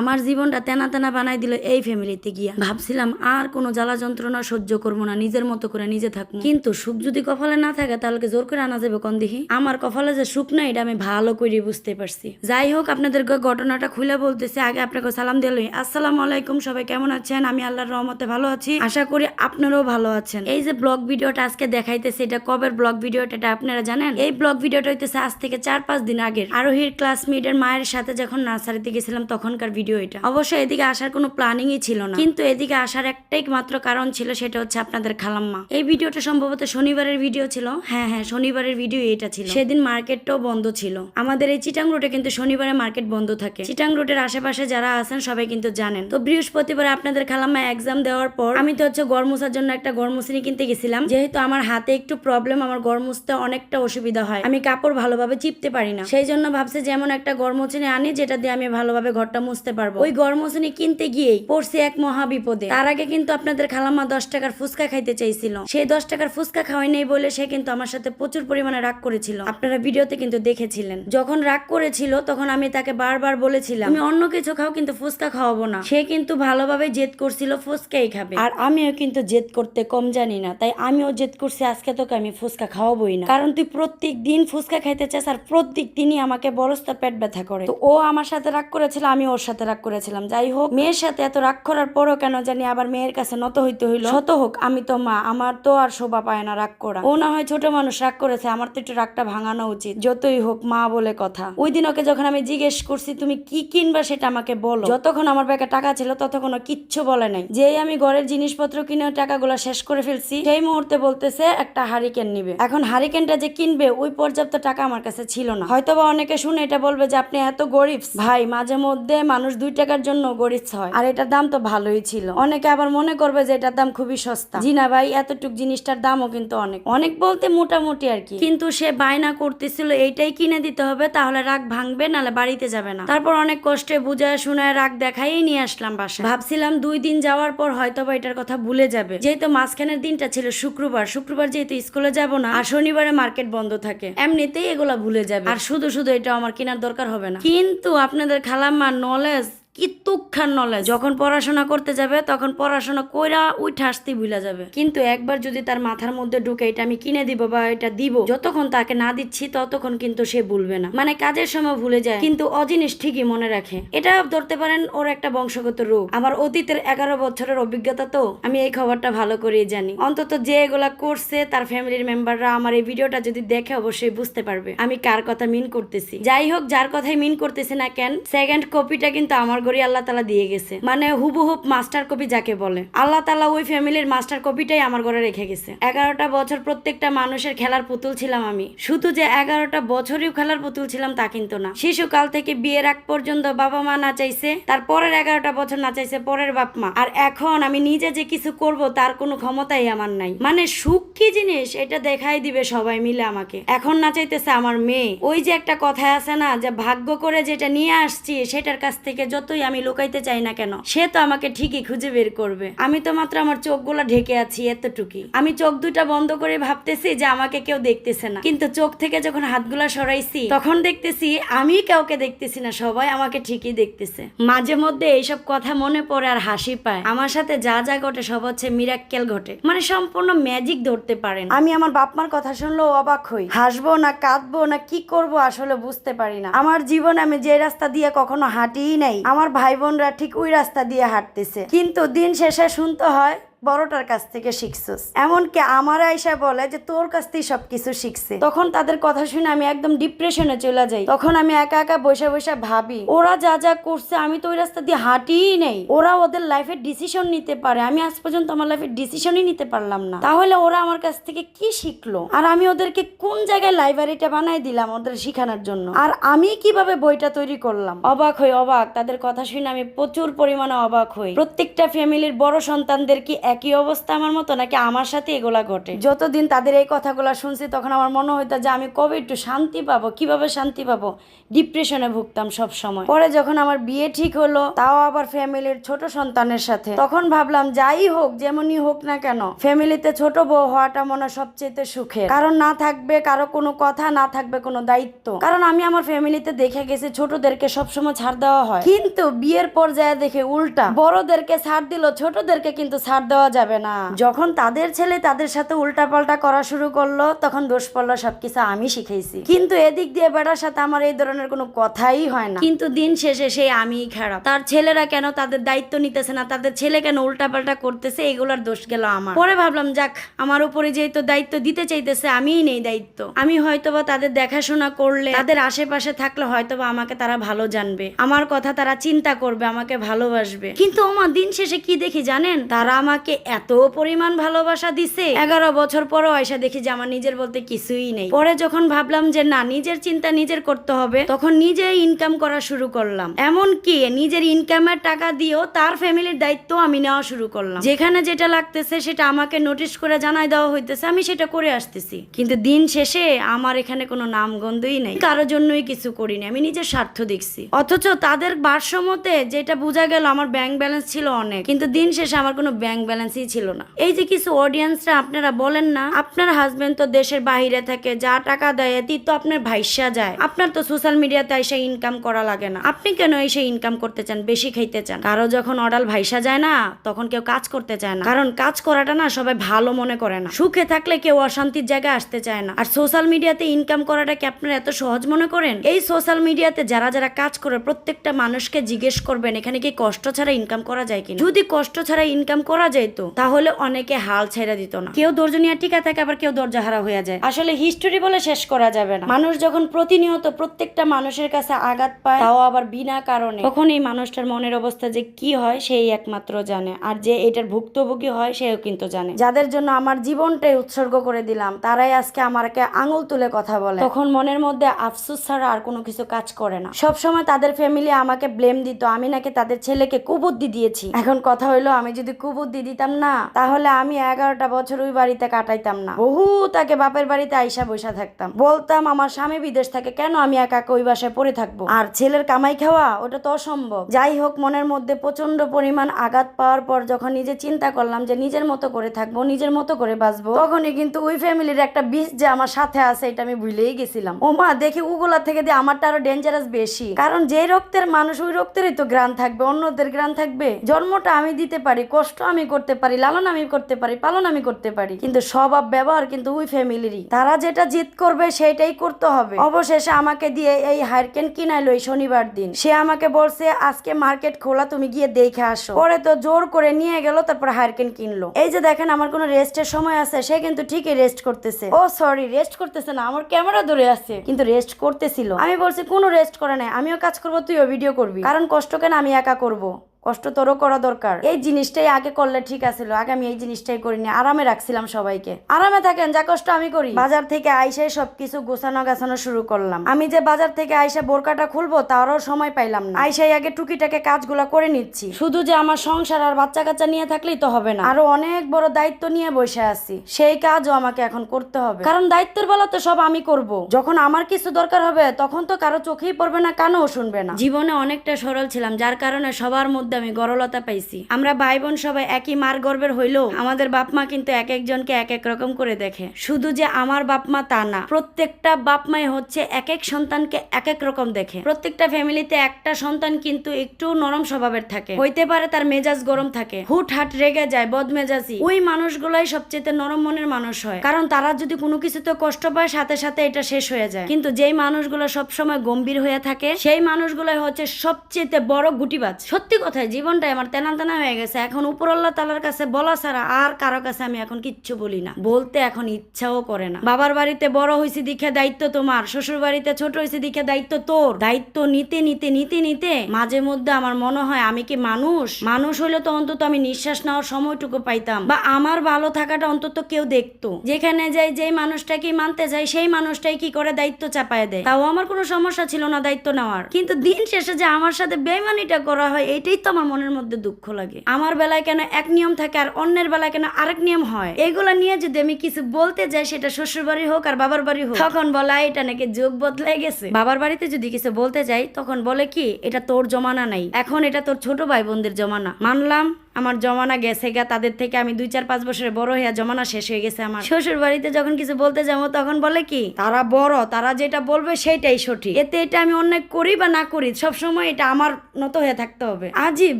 আমার জীবনটা তেনা তেনা বানাই দিল এই ফ্যামিলিতে গিয়া। ভাবছিলাম আর কোনো জ্বালা যন্ত্রণা সহ্য করব না, নিজের মতো করে নিজে থাকব। কিন্তু সুখ যদি কপালে না থাকে, তাহলে জোর করে আনা যাবে কোন দেখি আমার কপালে যে সুখ না এটা আমি ভালো করে বুঝতে পারছি। যাই হোক আপনাদের ঘটনাটা খুলে বলতেছি, আগে আপনাকে সালাম দিল আসসালামু আলাইকুম, সবাই কেমন আছেন? আমি আল্লাহর রহমতে ভালো আছি। আশা করি আপনারাও ভালো আছেন। এই যে ব্লগ ভিডিওটা আজকে দেখাইতেছে, এটা কবের ব্লগ ভিডিওটা এটা আপনারা জানেন? এই ব্লগ ভিডিওটা হইতেছে আজ থেকে চার পাঁচ দিন আগের। আরোহীর ক্লাসমেটের মায়ের সাথে যখন নার্সারিতে গেছিলাম, তখনকার ভিডিও এটা। অবশ্য এদিকে আসার কোনো প্ল্যানিংই ছিল না। কিন্তু এদিকে আসার একটাই মাত্র কারণ ছিল সেটা হচ্ছে আপনাদের খালাম্মা। এই ভিডিওটা সম্ভবত শনিবারের ভিডিও ছিল। হ্যাঁ হ্যাঁ শনিবারের ভিডিও এটা ছিল। সেদিন মার্কেটটাও বন্ধ ছিল। আমাদের এই চিটাং রোডে কিন্তু শনিবারে মার্কেট বন্ধ থাকে। চিটাং রোডের আশেপাশে যারা আছেন সবাই কিন্তু জানেন। তো বৃহস্পতিবার আপনাদের খালাম্মা এক্সাম দেওয়ার পর আমি তো হচ্ছে গরমুসার জন্য একটা গরমুসিনি কিনতে গেছিলাম। যেহেতু আমার হাতে একটু প্রবলেম আমার গরমুসতে অনেকটা অসুবিধা হয়। আমি কাপড় ভালোভাবে চিপতে পারি না। সেই জন্য ভাবছি যেমন একটা গরমুচিনি আনি, যেটা দিয়ে আমি ভালোভাবে ঘরটা মুছতে পারব। ওই গরমুচিনি কিনতে গিয়েই পড়ছি এক মহা বিপদে তার আগে কিন্তু আপনাদের খালাম্মা দশ টাকার ফুচকা খাইতে চাইছিল। সেই দশ টাকার ফুচকা খাওয়াই নেই বলে সে কিন্তু আমার সাথে প্রচুর পরিমাণে রাগ করেছিল। আপনারা ভিডিওতে কিন্তু দেখেছিলেন। যখন রাগ করেছিল তখন আমি তাকে বারবার বলেছিলাম, তুমি অন্য কিছু খাও কিন্তু ফুচকা খাওয়াবো না। সে কিন্তু ভালোভাবে জেদ করছিল, ফুচকাই খাবে। আর আমিও কিন্তু জেদ করতে কম জানি না, তাই আমিও জেদ করছি, আজকে তোকে আমি ফুচকা খাওয়াবোই না। কারণ তুই প্রত্যেক দিন ফুচকা খাইতে চাস আর প্রত্যেক দিনই আমাকে বরস্তা পেট ব্যথা করে। তো ও আমার সাথে রাগ করেছিল, আমি ওর সাথে রাগ করেছিলাম। যাই হোক, মেয়ের সাথে এত রাগ করার পরও কেন জানি আবার মেয়ের কাছে নত হইতে হইল। শত হোক, আমি তো মা, আমার তো আর শোভা পায় না রাগ করা। ও না হয় ছোট মানুষ রাগ করেছে, আমার তো একটু রাগটা ভাঙানো উচিত। যতই হোক, মা বলে কথা। ওই দিন ওকে যখন আমি জিজ্ঞেস করছি, তুমি কি কিনবা সেটা আমাকে বলো। যতক্ষণ আমার ব্যাগে টাকা ছিল, ততক্ষণ কিচ্ছু বলে নাই। যেই আমি ঘরের জিনিসপত্র কিনে টাকাগুলো শেষ করে ফেলছি, সেই মুহূর্তে বলতেছে, একটা হারিকেন নিবে। এখন হারিকেনটা যে কিনবে, ওই পর্যাপ্ত টাকা আমার কাছে ছিল না। হয়তোবা অনেকে শুনে এটা বলবে যে, আপনি এত গরিব। ভাই, মাঝে মধ্যে মানুষ দুই টাকার জন্য গরিব হয় আর এটার দাম তো ভালোই ছিল। অনেকে আবার মনে করবে যে এটার দাম খুবই সস্তা। জি না ভাই, এতটুক জিনিসটার দামও কিন্তু অনেক। অনেক বলতে মোটামুটি আর কি। কিন্তু সে বায়না করতেছিল, এইটাই কিনে দিতে হবে, তাহলে রাগ ভাঙবে, নাহলে বাড়িতে যাবে না। তারপর অনেক কষ্টে বুঝায় শুনে রাগ দেখাই নিয়ে আসলাম বাসা ভাবছিলাম দুই দিন যাওয়ার পর হয়তো বা এটার কথা ভুলে যাবে। যেহেতু মাঝখানের দিনটা ছিল শুক্রবার শুক্রবার যেহেতু স্কুলে যাব না, আর শনিবারে মার্কেট বন্ধ থাকে, এমনিতেই এগুলা ভুলে যাবে। আর শুধু শুধু এটা আমার কেনার দরকার হবে না। কিন্তু আপনাদের খালাম্মার নলেজ কি তুক্ষার নলেজ যখন পড়াশোনা করতে যাবে, তখন পড়াশোনা কইরা উঠে আসতে ভুলে যাবে। কিন্তু একবার যদি তার মাথার মধ্যে ঢুকে এটা আমি কিনে দিব বা এটা দিব, যতক্ষণ তাকে না দিচ্ছি, ততক্ষণ কিন্তু সে ভুলবে না। মানে কাজের সময় ভুলে যায়, কিন্তু অজিনিস ঠিকই মনে রাখে। এটা ধরতে পারেন ওর একটা বংশগত রোগ আমার অতীতের এগারো বছরের অভিজ্ঞতা তো, আমি এই খবরটা ভালো করেই জানি। অন্তত যে এগুলা করছে, তার ফ্যামিলির মেম্বাররা আমার এই ভিডিওটা যদি দেখে অবশ্যই বুঝতে পারবে। আমি কার কথা মিন করতেছি? যাই হোক, যার কথাই মিন করতেছি না কেন সেকেন্ড কপিটা কিন্তু আমার ঘরে আল্লাহ তালা দিয়ে গেছে। মানে হুবহুব মাস্টার কপি যাকে বলে। আল্লাহ তালা ওই ফ্যামিলির মাস্টার কপিটাই আমার ঘরে রেখে গেছে। এগারোটা বছর প্রত্যেকটা মানুষের খেলার পুতুল ছিলাম আমি। শুধু যে এগারোটা বছরই খেলার পুতুল ছিলাম তা কিন্তু না। শিশুকাল থেকে বিয়ের আগ পর্যন্ত বাবা মা নাচাইছে, তার পরের এগারোটা বছর নাচাইছে পরের বাপ মা। আর এখন আমি নিজে যে কিছু করব তার কোনো ক্ষমতাই আমার নাই। মানে সুখ কি জিনিস? এটা দেখাই দিবে সবাই মিলে আমাকে। এখন না চাইতেছে আমার মেয়ে। ওই যে একটা কথা আছে না, যে ভাগ্য করে যেটা নিয়ে আসছি, সেটার কাছ থেকে যতই আমি লুকাইতে চাই না কেন, সে তো আমাকে ঠিকই খুঁজে বের করবে। আমি তো মাত্র আমার চোখগুলো ঢেকে আছি এতটুকুই। আমি চোখ দুটা বন্ধ করে ভাবতেছি যে আমাকে কেউ দেখতেছে না। কিন্তু চোখ থেকে যখন হাতগুলা সরাইছি, তখন দেখতেছি আমি কাউকে দেখতেছি না, সবাই আমাকে ঠিকই দেখতেছে। মাঝে মধ্যে এইসব কথা মনে পড়ে আর হাসি পায়। আমার সাথে যা যা ঘটে সব হচ্ছে মিরাক্কেল ঘটে। মানে সম্পূর্ণ ম্যাজিক ধরতে পারেন আমি আমার বাপ মার কথা শুনলেও অবাক হই। হাসবো না, কাঁদবো না, কি করব আসলে বুঝতে পারি না। আমার জীবনে আমি যে রাস্তা দিয়ে কখনো হাঁটিই নাই। আমার ভাই বোনরা ঠিক ওই রাস্তা দিয়ে হাঁটতেছে। কিন্তু দিন শেষে শুনতে হয় বড়টার কাছ থেকে শিখছস। এমনকি আমার আয়সা বলে যে তোর কাছ থেকে সবকিছু শিখছে। তখন তাদের কথা শুনে আমি একদম ডিপ্রেশনে চলে যাই। তখন আমি একা একা বসে বসে ভাবি, ওরা যা যা করছে আমি তো ওই রাস্তা দিয়ে হাঁটিই নেই। ওরা ওদের লাইফের ডিসিশন নিতে পারে। আমি আজ পর্যন্ত আমার লাইফের ডিসিশনই নিতে পারলাম না। তাহলে ওরা আমার কাছ থেকে কি শিখলো? আর আমি ওদেরকে কোন জায়গায় লাইব্রেরিটা বানাই দিলাম ওদের শিখানোর জন্য? আর আমি কীভাবে বইটা তৈরি করলাম? অবাক হই, অবাক। তাদের কথা শুনে আমি প্রচুর পরিমাণে অবাক হই। প্রত্যেকটা ফ্যামিলির বড় সন্তানদের কি একই অবস্থা আমার মতো নাকি আমার সাথে এগুলা ঘটে? যতদিন তাদের এই কথাগুলো শুনছি, তখন আমার মনে হইতো যে আমি কবে একটু শান্তি পাবো, কীভাবে শান্তি পাবো? ডিপ্রেশনে ভুগতাম সব সময়। পরে যখন আমার বিয়ে ঠিক হলো, তাও আবার ফ্যামিলির ছোট সন্তানের সাথে। তখন ভাবলাম, যাই হোক, যেমনই হোক না কেন, ফ্যামিলিতে ছোট বউ হওয়াটা মনে সবচেয়ে সুখের। কারণ না থাকবে কারও কোনো কথা, না থাকবে কোনো দায়িত্ব। কারণ আমি আমার ফ্যামিলিতে দেখে গেছি, ছোটদেরকে সবসময় ছাড় দেওয়া হয়। কিন্তু বিয়ের পর্যায়ে দেখে উল্টা। বড়দেরকে ছাড় দিল, ছোটদেরকে কিন্তু ছাড় দেওয়া যাবে না। যখন তাদের ছেলে তাদের সাথে উল্টা পাল্টা করা শুরু করল তখন দোষ পড়ল সবকিছু আমি শিখেছি কিন্তু এদিক দিয়ে বেড়ার সাথে আমার এই ধরনের কোনো কথাই হয় না। কিন্তু দিন শেষে সেই আমিই খারাপ। তার ছেলেরা কেন তাদের দায়িত্ব নিতেছে না? তাদের ছেলে কেন উল্টা পাল্টা করতেছে? এগুলার দোষ গেল আমার। পরে ভাবলাম যাক আমার উপরে যেহেতু দায়িত্ব দিতে চাইতেছে আমিই নেই দায়িত্ব। আমি হয়তোবা তাদের দেখাশোনা করলে তাদের আশেপাশে থাকলে হয়তোবা আমাকে তারা ভালো জানবে। আমার কথা তারা চিন্তা করবে আমাকে ভালোবাসবে। কিন্তু আমার দিন শেষে কি দেখি জানেন? তারা আমাকে এত পরিমাণ ভালোবাসা দিছে। এগারো বছর পরও আয়সা দেখি যে আমার নিজের বলতে কিছুই নেই। পরে যখন ভাবলাম যে না, নিজের চিন্তা নিজের করতে হবে, তখন নিজে ইনকাম করা শুরু করলাম। এমন কি নিজের ইনকামের টাকা দিয়েও তার ফ্যামিলির দায়িত্ব আমি নেওয়া শুরু করলাম। যেখানে যেটা লাগতেছে সেটা আমাকে নোটিশ করে জানাই দেওয়া হইতেছে, আমি সেটা করে আসতেছি। কিন্তু দিন শেষে আমার এখানে কোনো নামগন্ধই নেই। কারোর জন্যই কিছু করিনি, আমি নিজের স্বার্থ দেখছি। অথচ তাদের ভারসাম্যতে যেটা বোঝা গেল, আমার ব্যাংক ব্যালেন্স ছিল অনেক। কিন্তু দিন শেষে আমার কোনো ব্যাংক ব্যালেন্সই ছিল না। এই যে কিছু অডিয়েন্সরা আপনারা বলেন না, আপনার হাজবেন্ড তো দেশের বাইরে থাকে, যা টাকা দেয় এটি তো আপনার ভাইসা যায়। আপনার তো সোশ্যাল মিডিয়াতে এসে ইনকাম করা লাগে না। আপনি কেন এসে ইনকাম করতে চান, বেশি খাইতে চান? কারও যখন অডাল ভাইসা যায় না, তখন কেউ কাজ করতে চায় না। কারণ কাজ করাটা না সবাই ভালো মনে করে না। সুখে থাকলে কেউ অশান্তির জায়গায় আসতে চায় না। আর সোশ্যাল মিডিয়াতে ইনকাম করাটা কি আপনারা এত সহজ মনে করেন? এই সোশ্যাল মিডিয়াতে যারা যারা কাজ করে, প্রত্যেকটা মানুষকে জিজ্ঞেস করবেন, এখানে কি কষ্ট ছাড়া ইনকাম করা যায় কিনা? যদি কষ্ট ছাড়া ইনকাম করা যেত তাহলে অনেকে হাল ছেড়ে দিত না। কেউ ধৈর্য নিয়ে টিকা থাকে, আবার কেউ ধৈর্য হারা হয়ে যায়। আসলে হিস্টোরি বলে শেষ করা যাবে না। মানুষ যখন প্রতিনিয়ত প্রত্যেকটা মানুষের কাছে আঘাত পায়, তাও আবার বিনা কারণে। তখন এই মানুষটার মনের অবস্থা যে কি হয়, সেই একমাত্র জানে। আর যে এটার ভুক্তভোগী হয়, সেও কিন্তু জানে। যাদের জন্য আমার জীবনটাই উৎসর্গ করে দিলাম, তারাই আজকে আমাকে আঙুল তুলে কথা বলে। তখন মনের মধ্যে আফসুস ছাড়া আর কোনো কিছু কাজ করে না। সব সময় তাদের ফ্যামিলি আমাকে ব্লেম দিত, আমি নাকি তাদের ছেলেকে কুবুদ্ধি দিয়েছি। এখন কথা হইল, আমি যদি কুবুদ্ধি দিতাম না, তাহলে আমি এগারোটা বছর ওই বাড়িতে কাটাইতাম না। বহু তাকে বাপের বাড়িতে আইসা বসা থাকতাম। বলতাম, আমার স্বামী বিদেশ থাকে, কেন আমি একা ওই বাসায় পড়ে থাকব? আর ছেলের কামাই খাওয়া, ওটা তো অসম্ভব। যাই হোক, মনের মধ্যে প্রচণ্ড পরিমাণ আঘাত পাওয়ার পর যখন নিজে চিন্তা করলাম যে নিজের মতো করে থাকব, নিজের মতো করে বাঁচবো, তখনই কিন্তু ওই ফ্যামিলির একটা বিষ যে আমার সাথে আছে, এটা আমি ভুলেই গেছিলাম। ও মা, দেখি ওগুলা থেকে দিয়ে আমারটা আরও ডেঞ্জারাস বেশি। কারণ যে রক্তের মানুষ, ওই রক্তেরই তো গ্রান থাকবে, অন্যদের গ্রান থাকবে। জন্মটা আমি দিতে পারি, কষ্ট আমি করতে পারি, লালন আমি করতে পারি, পালন আমি করতে পারি। কিন্তু স্বভাব, ব্যবহার কিন্তু ওই ফ্যামিলিরই। তারা যেটা জিত করবে সেটাই করতে হবে। অবশেষে আমাকে দিয়ে এই হারকেন কিনাইলো এই শনিবার দিন। সে আমাকে বলছে, আজকে মার্কেট খোলা, তুমি গিয়ে দেখে আসো। পরে তো জোর করে নিয়ে গেল, তারপর হারকেন কিনলো। এই যে দেখেন, আমার কোনো রেস্টের সময় আছে, সে কিন্তু ঠিকই রেস্ট করতেছে। ও, সরি, রেস্ট করতেছে না, আমার ক্যামেরা ধরে আছে। কিন্তু রেস্ট করতেছিল। আমি বলছি, কোনো রেস্ট করে নাই, আমিও কাজ করব, তুইও ভিডিও করবি। কারণ কষ্ট কেন আমি একা করব? কষ্ট তোরও করা দরকার। এই জিনিসটাই আগে করলে ঠিক আছিল, আগে আমি এই জিনিসটাই করিনি। আরামে রাখছিলাম সবাইকে। আরামে থাকেন, যা কষ্ট আমি করি। বাজার থেকে আইসাই সবকিছু গোছানো গাছানো শুরু করলাম। আমি যে বাজার থেকে আইসা বোরকাটা খুলবো, তারও সময় পাইলাম না। আইসাই আগে টুকিটাকে কাজগুলা করে নিচ্ছি। শুধু যে আমার সংসার আর বাচ্চা কাচ্চা নিয়ে থাকলেই তো হবে না। আরও অনেক বড় দায়িত্ব নিয়ে বসে আছি। সেই কাজও আমাকে এখন করতে হবে। কারণ দায়িত্বের বেলা তো সব আমি করব। যখন আমার কিছু দরকার হবে, তখন তো কারও চোখেই পড়বে না, কানও শুনবে না। জীবনে অনেকটা সরল ছিলাম, যার কারণে সবার মধ্যে আমি গরলতা পাইছি। আমরা ভাই বোন সবাই একই মার গর্বের হইলেও আমাদের বাপ মা কিন্তু এক একজনকে এক এক রকম করে দেখে। শুধু যে আমার বাপ মা তা না, প্রত্যেকটা বাপ মাই হচ্ছে এক এক সন্তানকে এক এক রকম দেখে। প্রত্যেকটা ফ্যামিলিতে একটা সন্তান কিন্তু একটু নরম স্বভাবের থাকে। হইতে পারে তার মেজাজ গরম থাকে। হুট হাট রেগে যায়, বদমেজাজি। ওই মানুষগুলাই সবচেয়ে নরম মনের মানুষ হয়। কারণ তারা যদি কোনো কিছুতে কষ্ট পায়, সাথে সাথে এটা শেষ হয়ে যায়। কিন্তু যেই মানুষগুলো সবসময় গম্ভীর হয়ে থাকে, সেই মানুষগুলাই হচ্ছে সবচেয়ে বড় গুটিবাজ। সত্যি কথাই জীবনটাই আমার তেনা তেনা হয়ে গেছে। এখন উপরল্লা তালার কাছে বলা ছাড়া আর কারও কাছে আমি এখন কিচ্ছু বলি না। বলতে এখন ইচ্ছাও করে না। বাবার বাড়িতে বড় হয়েছে দিকে দায়িত্ব তোমার, শ্বশুর বাড়িতে ছোট হয়েছে দিকে দায়িত্ব তোর। দায়িত্ব নিতে নিতে নিতে নিতে মাঝে মধ্যে আমার মনে হয় আমি কি মানুষ? মানুষ হইলে তো অন্তত আমি নিঃশ্বাস নেওয়ার সময়টুকু পাইতাম। বা আমার ভালো থাকাটা অন্তত কেউ দেখতো। যেখানে যাই, যেই মানুষটাকে মানতে যাই, সেই মানুষটাই কি করে দায়িত্ব চাপায় দেয়? তাও আমার কোনো সমস্যা ছিল না দায়িত্ব নেওয়ার। কিন্তু দিন শেষে যে আমার সাথে বেমানিটা করা হয়, এটাই তো আমার মনের মধ্যে দুঃখ লাগে। আমার বেলায় কেন এক নিয়ম থাকে আর অন্যের বেলায় কেন আরেক নিয়ম হয়? এগুলা নিয়ে যদি আমি কিছু বলতে যাই, সেটা শ্বশুর বাড়ি হোক আর বাবার বাড়ি হোক, তখন বলা এটা নাকি যোগ বদলাই গেছে। বাবার বাড়িতে যদি কিছু বলতে যাই, তখন বলে কি, এটা তোর জমানা নাই। এখন এটা তোর ছোট ভাই বোনদের জমানা। মানলাম আমার জমানা গেছে গা তাদের থেকে আমি দুই চার পাঁচ বছরের বড় হইয়া জমানা শেষ হয়ে গেছে আমার। শ্বশুর বাড়িতে যখন কিছু বলতে যাব তখন বলে কি? তারা বড় তারা যেটা বলবে সেটাই সঠিক। এতে এটা আমি অন্যায় করি বা না করি সব সময় এটা আমার মতো হয়ে থাকতে হবে। আজীব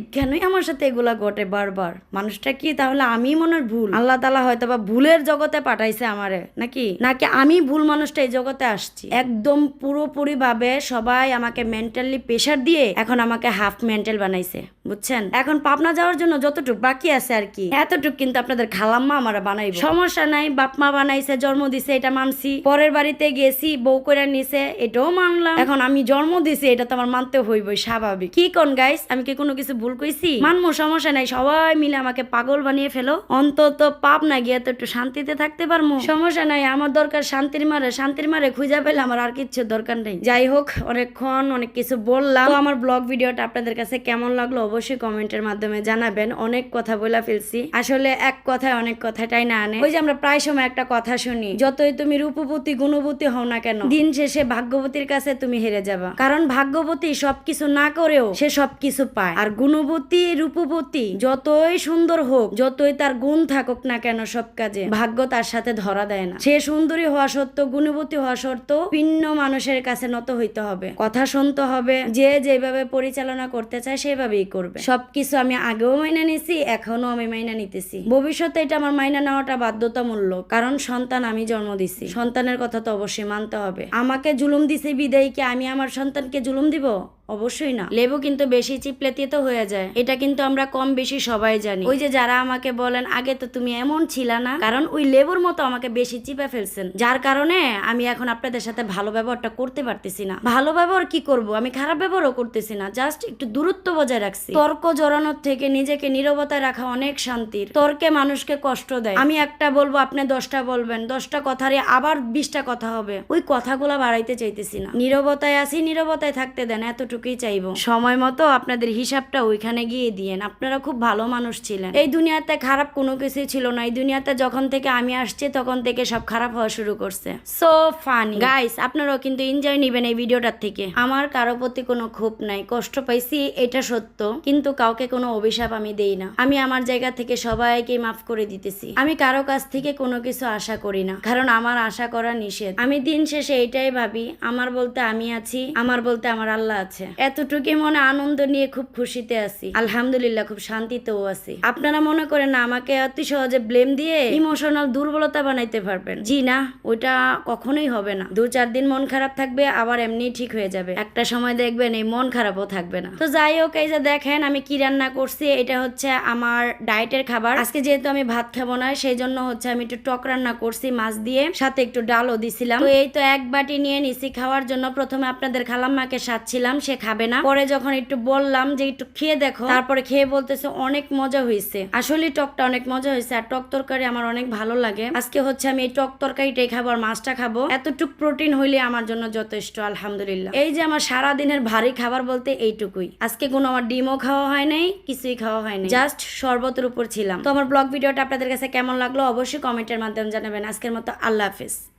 কেনই আমার সাথে এগুলা ঘটে বারবার? মানুষটা কি তাহলে আমি মনের ভুল? আল্লাহ তালা হয়তো বা ভুলের জগতে পাঠাইছে আমারে নাকি? নাকি আমি ভুল মানুষটা এই জগতে আসছি? একদম পুরোপুরি ভাবে সবাই আমাকে মেন্টালি প্রেশার দিয়ে এখন আমাকে হাফ মেন্টাল বানাইছে বুঝছেন? এখন পাবনা যাওয়ার জন্য যতটুকু বাকি আছে আর কি। এতটুকু কিন্তু আপনাদের খালাম্মা আমরা বানাইব। সমস্যা নাই বাপ মা বানাইছে, জন্ম দিছে, এটা মানছি। পরের বাড়িতে গেছি, বউ করে নিছে, এটাও মানলাম। এখন আমি জন্ম দিছি, এটা তো আমার মানতে হইবই, স্বাভাবিক। কি কোন গাইস আমি কি কোনো কিছু ভুল কইছি? মানমো, সমস্যা নাই, সবাই মিলে আমাকে পাগল বানিয়ে ফেলো। অন্তত পাপ না গিয়ে তো একটু শান্তিতে থাকতে পারব সমস্যা নাই, আমার দরকার শান্তির মারে শান্তির মারে খুঁজে পেলে আমার আর কিচ্ছু দরকার নেই। যাই হোক, অনেকক্ষণ অনেক কিছু বললাম। আমার ব্লগ ভিডিওটা আপনাদের কাছে কেমন লাগল অবশ্যই কমেন্টের মাধ্যমে জানাবেন। অনেক কথা বলে ফেলছি। আসলে এক কথায় অনেক কথাটাই না আনে। ওই যে আমরা প্রায় সময় একটা কথা শুনি, যতই তুমি রূপবতী, গুণবতী হও না কেন, দিন শেষে ভাগ্যবতীর কাছে তুমি হেরে যাবা। কারণ ভাগ্যবতী সবকিছু না করেও সে সবকিছু পায়। আর গুণবতী, রূপবতী, যতই সুন্দর হোক, যতই তার গুণ থাকুক না কেন সব কাজে, ভাগ্য তার সাথে ধরা দেয় না। সে সুন্দরী হওয়া সত্ত্বেও, গুণবতী হওয়া সত্ত্বেও ভিন্ন মানুষের কাছে নত হইতে হবে। কথা শুনতে হবে। যে যেভাবে পরিচালনা করতে চায়, সেভাবেই করবে। সবকিছু আমি আগেও মাইনা নিছি, এখনও আমি মাইনা নিতেছি। ভবিষ্যতে এটা আমার মাইনা নেওয়াটা বাধ্যতামূলক, কারণ সন্তান আমি জন্ম দিছি। সন্তানের কথা তো অবশ্যই মানতে হবে। আমাকে জুলুম দিছে বিদায়ী কি আমি আমার সন্তানকে জুলুম দিব? অবশ্যই না। লেবু কিন্তু বেশি চিপলে তো হয়ে যায়। এটা কিন্তু আমরা কম বেশি সবাই জানি। ওই যে যারা আমাকে বলেন, আগে তো তুমি এমন ছিলা না। কারণ ওই লেবুর মতো আমাকে বেশি চিপে ফেলছেন। যার কারণে আমি এখন আপনাদের সাথে ভালো ব্যবহারটা করতে পারতেছি না। ভালো ব্যবহার কি করব? আমি খারাপ ব্যবহারও করতেছি না। জাস্ট একটু দূরত্ব বজায় রাখছি। তর্ক জড়ানোর থেকে নিজেকে নীরবতায় রাখা অনেক শান্তির। তর্কে মানুষকে কষ্ট দেয়। আমি একটা বলব, আপনি দশটা বলবেন। দশটা কথারই আবার বিশটা কথা হবে। ওই কথাগুলো বাড়াইতে চাইতেছি না। নীরবতায় আছি, নীরবতায় থাকতে দেন এতটুকুই চাইব। সময় মতো আপনাদের হিসাবটা ওইখানে গিয়ে দিয়েন। আপনারা খুব ভালো মানুষ ছিলেন। এই দুনিয়াতে খারাপ কোনো কিছুই ছিল না। এই দুনিয়াতে যখন থেকে আমি আসছি, তখন থেকে সব খারাপ হওয়া শুরু করছে। সো ফানি গাইস আপনারাও কিন্তু এনজয় নেবেন এই ভিডিওটার থেকে। আমার কারও প্রতি কোনো ক্ষোভ নাই। কষ্ট পাইছি, এটা সত্য। কিন্তু কাউকে কোনো অভিশাপ আমি দেই না। আমি আমার জায়গা থেকে সবাইকে মাফ করে দিতেছি। আমি কারও কাছ থেকে কোনো কিছু আশা করি না। কারণ আমার আশা করা নিষেধ। আমি দিন শেষে এটাই ভাবি। আমার বলতে আমি আছি, আমার বলতে আমার আল্লাহ আছে। এতটুকুই মনে আনন্দ নিয়ে খুব খুশিতে আছি। আলহামদুলিল্লাহ খুব শান্তিতেও আছি। আপনারা মনে করেন না আমাকে অতি সহজে ব্লেম দিয়ে ইমোশনাল দুর্বলতা বানাইতে পারবেন। জি না ওইটা কখনোই হবে না। দু চার দিন মন খারাপ থাকবে আবার এমনি ঠিক হয়ে যাবে। একটা সময় দেখবেন এই মন খারাপও থাকবে না। তো যাই হোক এই যে দেখেন আমি কি রান্না করছি এটা হচ্ছে আমার ডায়েটের খাবার। আজকে যেহেতু আমি ভাত খাব না সেই জন্য হচ্ছে আমি একটু টক রান্না করছি মাছ দিয়ে। সাথে একটু ডালও দিছিলাম। তো এই তো এক বাটি নিয়ে নিছি খাওয়ার জন্য প্রথমে আপনাদের খালাম্মাকে সাজছিলাম সে খাবে না। পরে যখন একটু বললাম যে একটু খেয়ে দেখো, তারপরে খেয়ে বলতেছে অনেক মজা হয়েছে আসলে টকটা অনেক মজা হয়েছে আর টক তরকারি আমার অনেক ভালো লাগে। আজকে হচ্ছে আমি এই টক তরকারিটাই খাব আর মাছটা খাব। এতটুক প্রোটিন হইলে আমার জন্য যথেষ্ট, আলহামদুলিল্লাহ। এই যে আমার সারা দিনের ভারী খাবার বলতে এইটুকুই। আজকে কোনো আমার ডিমও খাওয়া হয় নাই, কিছুই খাওয়া হয় নাই। জাস্ট শরবতের উপর ছিলাম। তো আমার ব্লগ ভিডিওটা আপনাদের কাছে কেমন লাগল অবশ্যই কমেন্টের মাধ্যমে জানাবেন। আজকের মতো আল্লাহ হাফিজ।